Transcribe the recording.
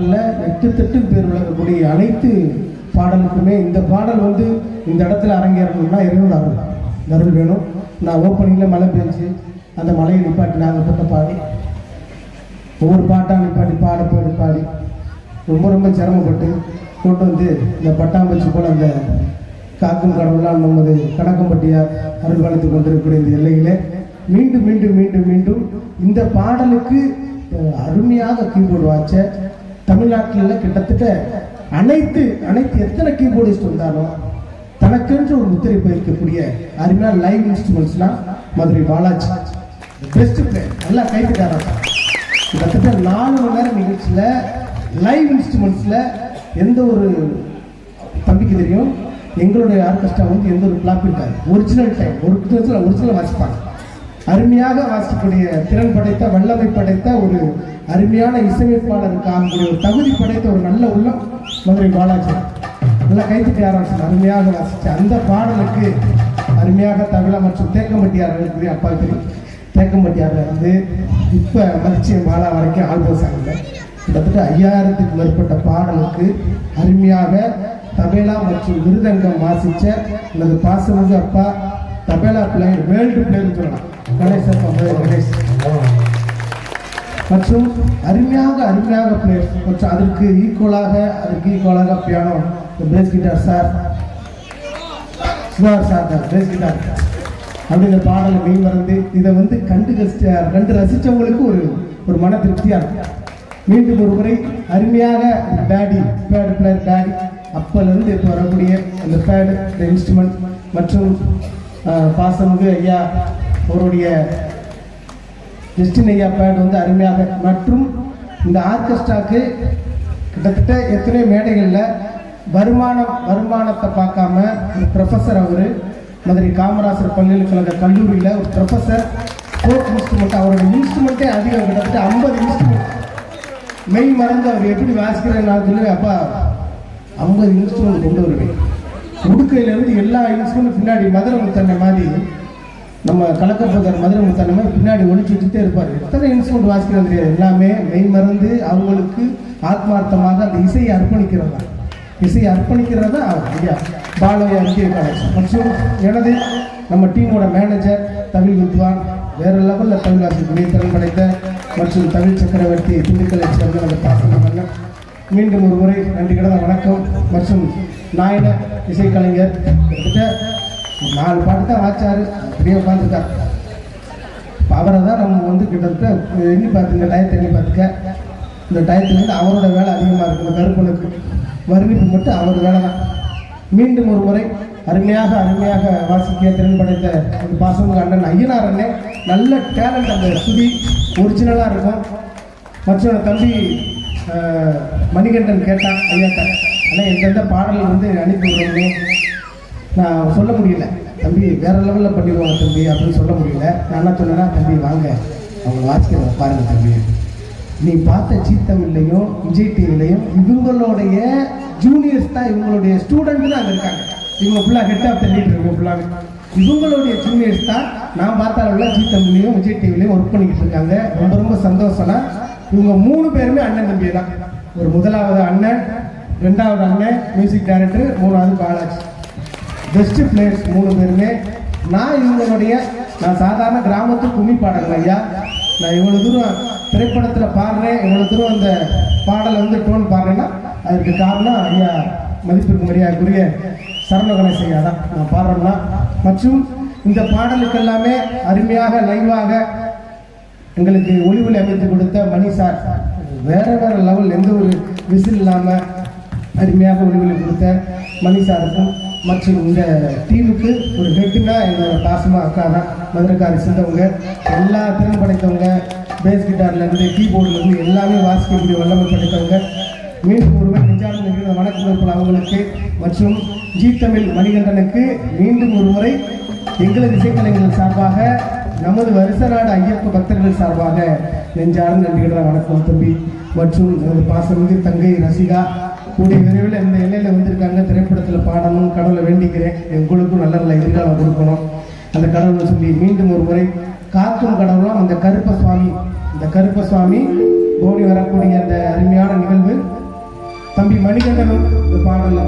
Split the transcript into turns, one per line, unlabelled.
பாடலில் எட்டு பேர் விளங்கக்கூடிய அனைத்து பாடலுக்குமே இந்த பாடல் வந்து இந்த இடத்துல அரங்கேறணும்னா இறைவன் அருள். அருள் வேணும். நான் ஓப்பனிங்கில் மழை பெஞ்சு அந்த மலையை நிப்பாட்டி நாங்கள் போட்ட பாடி. ஒவ்வொரு பாட்டாக நிப்பாட்டி பாட பாடி பாடி. ரொம்ப ரொம்ப சிரமப்பட்டு கொண்டு வந்து இந்த பட்டாம்பூச்சி போல் அந்த காக்கும் கடவுளால் நமது கணக்கம்பட்டியார் அருள் வளர்த்து கொண்டிருக்கக்கூடிய இந்த எல்லையிலே மீண்டும் மீண்டும் மீண்டும் மீண்டும் இந்த பாடலுக்கு அருமையாக கீபோர்டு வாச்ச தமிழ்நாட்டில் கிட்டத்தட்ட அனைத்து அனைத்து எத்தனை கீபோர்டிஸ்ட் வந்தாலும் தனக்கென்று ஒரு முத்திரை பதிக்கக்கூடிய அருமையான லைவ் இன்ஸ்ட்ருமெண்ட்ஸ்லாம் மதுரை பாலாஜி. பெஸ்ட் பிளேயர் நல்லா கைத்துக்காரன் கிட்டத்தட்ட நாலு மணி நேரம் நிகழ்ச்சியில் லைவ் இன்ஸ்ட்ருமெண்ட்ஸில் எந்த ஒரு தம்பிக்கு தெரியும்? எங்களுடைய ஆர்கெஸ்ட்ரா வந்து எந்த ஒரு பிளாப் இருக்காது. ஒரிஜினல் டைம் ஒரு ஒரிஜினல் வாசிப்பாங்க. அருமையாக வாசிக்கக்கூடிய திறன் படைத்த வல்லமை படைத்த ஒரு அருமையான இசையமைப்பாளர் காணக்கூடிய ஒரு தகுதி படைத்த ஒரு நல்ல உள்ளம் மதுரை பாலாஜி. நல்லா கைத்தட்டி ஆரம்பிச்சு அருமையாக வாசிச்ச அந்த பாடலுக்கு அருமையாக தமிழா மற்றும் தேக்கம்பட்டியார் இருக்கிற அப்பா தெரியும் தேக்கம்பட்டியாரில் இருந்து இப்போ மதிச்சிய மாலா வரைக்கும் ஆல்பம் சாங்கில் கிட்டத்தட்ட ஐயாயிரத்துக்கு மேற்பட்ட பாடலுக்கு அருமையாக தபேலா மற்றும் மிருதங்கம் வாசித்த எனது பாசமிகு அப்பா தபேலா பிளேயர் வேர்ல்டு பிள்ளைன்னு சொல்லலாம். கணேசன் அப்பா, கணேஷ் மற்றும் அருமையாக அருமையாக பிளேயர்ஸ் மற்றும் அதற்கு ஈக்குவலாக அதற்கு ஈக்குவலாக பியானோ பேஸ் கிட்டார் சார் சுதார் சார் பேஸ் கிட்டார் அப்படிங்கிற பாடலை மெய் மறந்து இதை வந்து கண்டு கஷ்ட கண்டு ரசித்தவங்களுக்கு ஒரு ஒரு மன திருப்தியாக இருக்கும். மீண்டும் ஒரு முறை அருமையாக பேடி பேடு பிளேயர் பேடி அப்போலேருந்து இப்போ வரக்கூடிய அந்த பேடு இந்த இன்ஸ்ட்ருமெண்ட் மற்றும் ஆஹ், பாசமிகு ஐயா அவருடைய ஜஸ்டின் ஐயா வந்து அருமையாக. மற்றும் இந்த ஆர்கெஸ்ட்ராக்கு கிட்டத்தட்ட எத்தனையோ மேடைகளில் வருமானம் வருமானத்தை பார்க்காம ஒரு ப்ரொஃபஸர் அவர் மதுரை காமராசர் பல்கலைக்கழக கல்லூரியில் ஒரு ப்ரொஃபஸர் ஃபோக் இன்ஸ்ட்ருமெண்ட் அவரோட இன்ஸ்ட்ருமெண்ட்டே அதிகம் கிட்டத்தட்ட ஐம்பது இன்ஸ்ட்ருமெண்ட் மெய் மறந்து அவர் எப்படி வாசிக்கிறேன்னு நான் சொல்லுவேன் அப்பா ஐம்பது இன்ஸ்ட்ருமெண்ட் கொண்டு வருவேன். உடுக்கையிலேருந்து எல்லா இன்ஸ்ட்ருமெண்ட் பின்னாடி மதுரை முத்தன்னை மாதிரி நம்ம கலக்கப்பதர் மதுரை முத்தன்னை பின்னாடி ஒழிச்சு வச்சுட்டே இருப்பார். எத்தனை இன்ஸ்ட்ருமெண்ட் வாசிக்கிறது தெரியாது எல்லாமே மெய் மறந்து அவங்களுக்கு ஆத்மார்த்தமாக அந்த இசையை அர்ப்பணிக்கிறது? தான் இசையை அர்ப்பணிக்கிறது? தான் அவர். ஐயா பாலவையா இந்திய காலேஜ். மற்றும் எனது நம்ம டீமோட மேனேஜர் தமிழ் வித்வான் வேற லெவலில் தமிழ் வாசிக்கூடிய திறன் படைத்த மற்றும் தமிழ் சக்கரவர்த்தி திண்டுக்கலை சேர்ந்த நம்ம பாசன மன்னன். மீண்டும் ஒரு முறை நன்றி கடந்த வணக்கம். மற்றும் நாயன இசைக்கலைஞர் கிட்டத்தட்ட நாலு பாட்டு தான் வாச்சாரு. அப்படியே உட்காந்துருக்கார் அவரை தான் நம்ம வந்து கிட்டத்தட்ட எண்ணி பார்த்துங்க டயத்தை எண்ணி பார்த்துக்க. இந்த டயத்துலேருந்து அவரோட வேலை அதிகமாக இருக்குது கருப்பனுக்கு வர்ணிப்பு மட்டும் அவர் வேலை தான். மீண்டும் ஒரு முறை அருமையாக அருமையாக வாசிக்க திறன் படைத்த ஒரு பாசமுக அண்ணன் ஐயனார் அண்ணன் நல்ல டேலண்ட் அந்த சுதி. ஒரிஜினலாக இருக்கும். மற்றும் தம்பி மணிகண்டன் கேட்டான் ஐயாட்ட ஆனால் எந்தெந்த பாடல் வந்து அனுப்பி விடணும் நான் சொல்ல முடியல. தம்பி வேற லெவலில் பண்ணிடுவாங்க தம்பி அப்படின்னு சொல்ல முடியல. நான் என்ன சொன்னேன்னா தம்பி வாங்க. அவங்க வாசிக்கிறத பாருங்க தம்பி. நீ பார்த்த ஜீ தமிழ்லையும் விஜய் டிவிலையும் இவங்களுடைய ஜூனியர்ஸ் தான் இவங்களுடைய ஸ்டூடெண்ட் தான் அங்கே இருக்காங்க. இவங்க ஃபுல்லாக ஹெட் ஆஃப் த லீடர் ஃபுல்லாகவே இவங்களுடைய ஜூனியர்ஸ் தான் நான் பார்த்த அளவில் ஜி தமிழ்லையும் விஜய் டிவிலையும் ஒர்க் பண்ணிக்கிட்டு இருக்காங்க. ரொம்ப ரொம்ப சந்தோஷம்னா இவங்க மூணு பேருமே அண்ணன் தம்பி தான். ஒரு முதலாவது அண்ணன் ரெண்டாவது அண்ணன் மியூசிக் டைரக்டர் மூணாவது பாலாஜி. பெஸ்ட் பிளேயர்ஸ் மூணு பேருமே. நான் இவங்களுடைய நான் சாதாரண கிராமத்து கும்மி பாடல் ஐயா. நான் இவ்வளோ தூரம் திரைப்படத்தில் பாடுறேன் இவ்வளோ தூரம் அந்த பாடலை வந்து டோன் பாடுறேன்னா அதுக்கு காரணம் ஐயா மதிப்பிற்கு மரியாதைக்குரிய சரண கணேச ஐயா தான். நான் பாடுறேன்னா மற்றும் இந்த பாடலுக்கு எல்லாமே அருமையாக லைவாக எங்களுக்கு ஒளிவில் அமைத்து கொடுத்த மணி சார். வேற வேற லெவல் எந்த ஒரு விசில் இல்லாமல் அருமையாக ஒளிவில் கொடுத்த மணி சாருக்கும் மற்றும் இந்த டீமுக்கு ஒரு ஹெட்டுனா என்னோட பாசமா அக்கா தான் மதுரைக்காரி சிந்தவங்க எல்லா திறன் படைத்தவங்க பேஸ் கிட்டார்லேருந்து கீபோர்ட்லேருந்து எல்லாமே வாசிக்கக்கூடிய வல்லமை படைத்தவங்க. மீண்டும் ஒருவர் நெஞ்சாலும் நிகழ்ந்த வணக்கம் அவங்களுக்கு. மற்றும் ஜி தமிழ் மணிகண்டனுக்கு மீண்டும் ஒரு முறை எங்களது இசைக்கலைஞர்கள் சார்பாக நமது வருஷ நாடு ஐயப்ப பக்தர்கள் சார்பாக நெஞ்சார்ந்த நன்றிகளை வணக்கம் தம்பி. மற்றும் எனது பாசமிகு தங்கை ரசிகா கூடிய விரைவில் இந்த எல்லையில் வந்திருக்காங்க. திரைப்படத்தில் பாடணும் கடவுளை வேண்டிக்கிறேன். எங்களுக்கும் நல்ல நல்ல எதிர்காலம் கொடுக்கணும். அந்த கடவுளை சொல்லி மீண்டும் ஒரு முறை காக்கும் கடவுளும் அந்த கருப்ப சுவாமி இந்த கருப்ப சுவாமி போனி வரக்கூடிய அந்த அருமையான நிகழ்வு. தம்பி மணிகண்டனும் இந்த பாடல